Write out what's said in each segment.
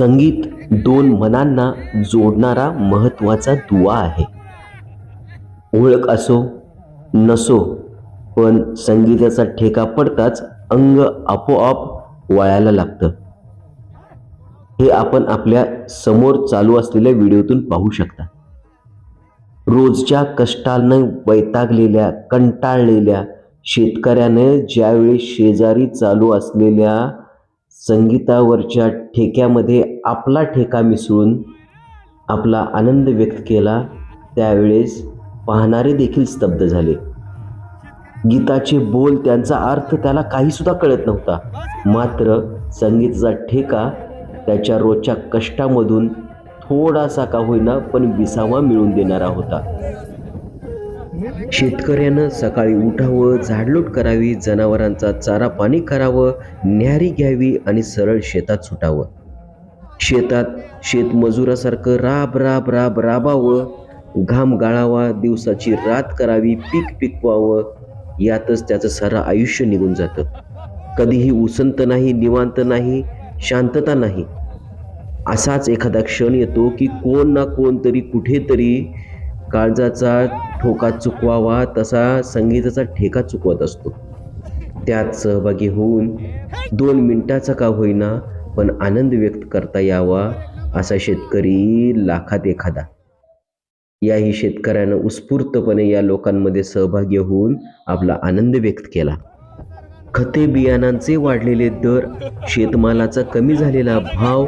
संगीत दोन मनांना जोडणारा महत्त्वाचा दुवा आहे. ओळख असो नसो पण संगीताचा ठेका पडताच अंग आपोआप वळायला लागतं. हे आपण आपल्यासमोर चालू असलेल्या व्हिडिओतून पाहू शकता. रोजच्या कष्टानं वैतागलेल्या कंटाळलेल्या शेतकऱ्याने ज्यावेळी शेजारी चालू असलेल्या संगीतावरच्या ठेक्यामध्ये आपला ठेका मिसळून आपला आनंद व्यक्त केला त्यावेळेस पाहणारे देखील स्तब्ध झाले. गीताचे बोल त्यांचा अर्थ त्याला काहीसुद्धा कळत नव्हता. मात्र संगीताचा ठेका त्याच्या रोजच्या कष्टामधून थोडासा का होईना पण विसावा मिळवून देणारा होता. शेतकऱ्यानं सकाळी उठावं झाडलोट करावी जनावरांचा चारा पाणी करावं न्यारी घ्यावी आणि सरळ शेतात सुटावं. शेतात शेतमजुरासारखं राब राब राब राबावं घाम गाळावा दिवसाची रात करावी पीक पिकवावं यातच त्याचं सारं आयुष्य निघून जातं. कधीही उसंत नाही निवांत नाही शांतता नाही. असाच एखादा क्षण येतो की कोण ना कोणतरी कुठेतरी काळजाचा ठोका चुकवावा तसा संगीताचा ठेका चुकवत असतो. त्यात सहभागी होऊन दोन मिनटाचा का होईना पण आनंद व्यक्त करता यावा असा शेतकरी लाखात एखादा. याही शेतकऱ्यानं उत्स्फूर्तपणे या लोकांमध्ये सहभागी होऊन आपला आनंद व्यक्त केला. खते बियाणांचे वाढलेले दर शेतमालाचा कमी झालेला भाव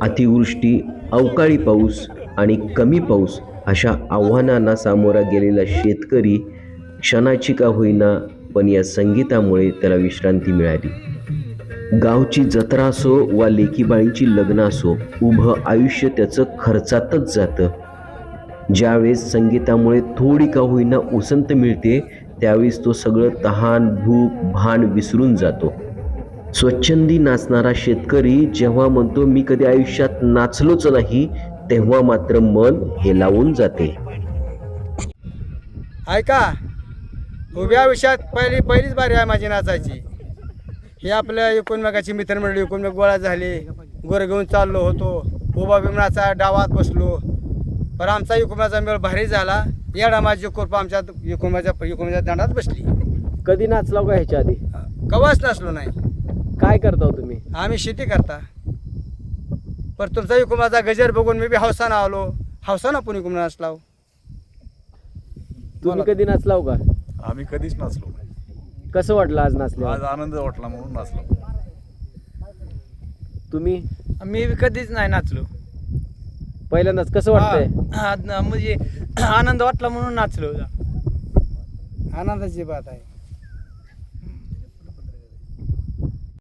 अतिवृष्टी अवकाळी पाऊस आणि कमी पाऊस अशा आव्हानांना सामोरा गेलेला शेतकरी क्षणाची का होईना पण या संगीतामुळे त्याला विश्रांती मिळाली. गावची जत्रा असो वा लेकीबाळींची लग्न असो उभं आयुष्य त्याचं खर्चातच जातं. ज्यावेळेस संगीतामुळे थोडी का होईना उसंत मिळते त्यावेळेस तो सगळं तहान भूक भान विसरून जातो. स्वच्छंदी नाचणारा शेतकरी जेव्हा म्हणतो मी कधी आयुष्यात नाचलोच नाही तेव्हा मात्र मन हेलावून जाते. ऐका उभ्या विषयात पहिली पहिलीच बारी आहे माझी नाचायची. ही आपल्या एकोणमेकाची मित्रमंडळी एकोणमेक गोळा झाली. गोर घेऊन चाललो होतो. उभा बिमणाचा डावात बसलो. पण आमचा एकोमाचा मेळ भारी झाला. येडा माझी कोरपा आमच्या एकोमाच्या एकोमाच्या दांडात बसली. कधी नाचला का ह्याच्या आधी? कवाच नसलो नाही. काय करता हो तुम्ही? आम्ही शेती करता. पण तुमचा एकोमाचा गजर बघून मी बी हौसानं आलो. हौसानं पण एकोम नाचलाव. तुम्ही कधी नाचलाव का? आम्ही कधीच नाचलो नाही. कसं वाटलं आज नाचले आज आनंद वाटला म्हणून नाचलो. तुम्ही? मी बी कधीच नाही नाचलो. पहिल्यांदाच कसं वाटतंय? हा, हा, म्हणजे आनंद वाटला म्हणून नाचलो. आनंदाची बात आहे.